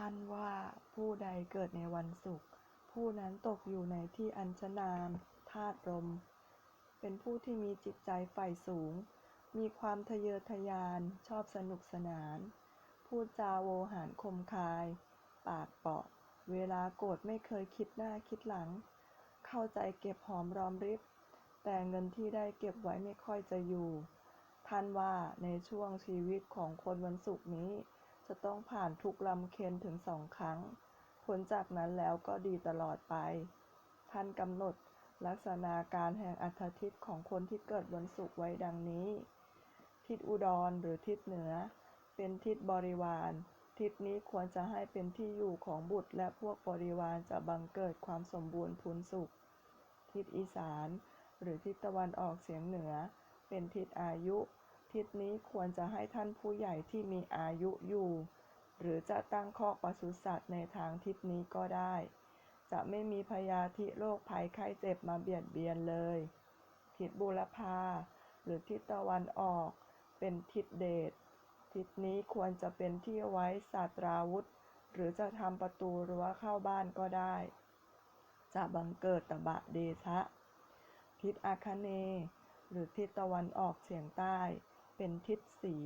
ท่านว่าผู้ใดเกิดในวันศุกร์ผู้นั้นตกอยู่ในที่อัญชนามธาตุลม เป็นผู้ที่มีจิตใจใฝ่สูง มีความทะเยอทะยานชอบสนุกสนาน พูดจาโวหารคมคาย ปากเปาะ เวลาโกรธไม่เคยคิดหน้าคิดหลัง เข้าใจเก็บหอมรอมริบ แต่เงินที่ได้เก็บไว้ไม่ค่อยจะอยู่ ท่านว่าในช่วงชีวิตของคนวันศุกร์นี้ จะต้องผ่านทุกลำเค็นถึงสองครั้ง ผลจากนั้นแล้วก็ดีตลอดไป ท่านกำหนดลักษณะการแห่งอัฐทิศของคนที่เกิดวันศุกร์ไว้ดังนี้ ทิศอุดรหรือทิศเหนือ เป็นทิศบริวาร ทิศนี้ควรจะให้เป็นที่อยู่ของบุตรและพวกบริวารจะบังเกิดความสมบูรณ์พูนสุข ทิศอีสาน หรือทิศตะวันออกเฉียงเหนือ เป็นทิศอายุ ทิศนี้ควรจะให้ท่านผู้ใหญ่ที่มีอายุอยู่ หรือจะตั้งข้อปศุสัตว์ในทางทิศนี้ก็ได้ จะไม่มีพยาธิโรคภัยไข้เจ็บมาเบียดเบียนเลย ทิศบุรพาหรือทิศตะวันออก เป็นทิศเดชทิศนี้ควรจะเป็นที่ไว้ศาสตราวุธ หรือจะทำประตูรั้วเข้าบ้านก็ได้ จะบังเกิดตบะเดชะ ทิศอาคเน หรือทิศตะวันออกเฉียงใต้ เป็นทิศสี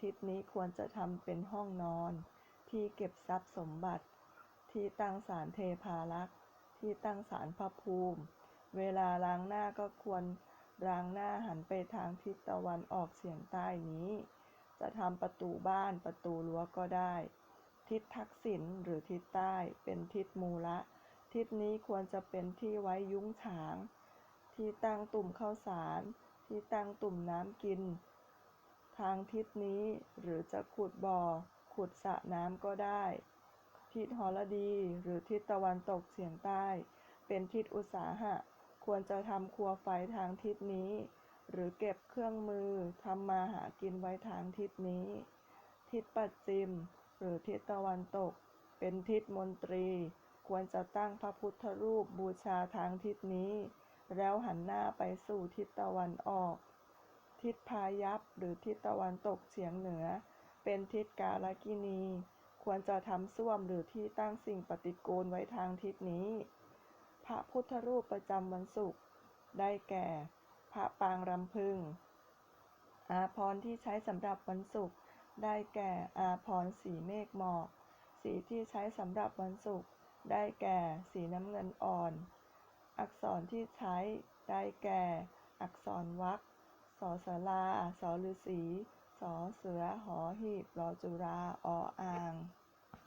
ทิศนี้ควรจะทำเป็นห้องนอน ที่เก็บทรัพย์สมบัติ ที่ตั้งศาลเทพารักษ์ ที่ตั้งศาลพระภูมิ เวลาล้างหน้าก็ควรล้างหน้าหันไปทางทิศตะวันออกเฉียงใต้นี้ จะทำประตูบ้านประตูรั้วก็ได้ ทิศทักษิณหรือทิศใต้เป็นทิศมูละ ทิศนี้ควรจะเป็นที่ไว้ยุ้งฉาง ที่ตั้งตุ่มข้าวสาร ที่ตั้งตุ่มน้ำกิน ทางทิศนี้ หรือจะขุดบ่อ ขุดสระน้ำก็ได้ ทิศหรดีหรือทิศตะวันตกเฉียงใต้ เป็นทิศอุตสาหะ ควรจะทำครัวไฟทางทิศนี้ หรือเก็บเครื่องมือทำมาหากินไว้ทางทิศนี้ ทิศปัจจิม หรือทิศตะวันตก เป็นทิศมนตรี ควรจะตั้งพระพุทธรูปบูชาทางทิศนี้ แล้วหันหน้าไปสู่ทิศตะวันออก ทิศพายัพหรือทิศตะวันตกเฉียงเหนือ เป็นทิศกาลกินี ควรจะทำส้วมหรือที่ตั้งสิ่งปฏิกูลไว้ทางทิศนี้ พระพุทธรูปประจำวันศุกร์ได้แก่ พระปางรำพึง อาพรที่ใช้สำหรับวันศุกร์ได้แก่อาพรสีเมฆหมอก สีที่ใช้สำหรับวันศุกร์ได้แก่สีน้ำเงินอ่อน อักษรที่ใช้ได้แก่ อักษรวรรค สอสลาสอฤษีสอเสือหอหีบรอจุราออ่าง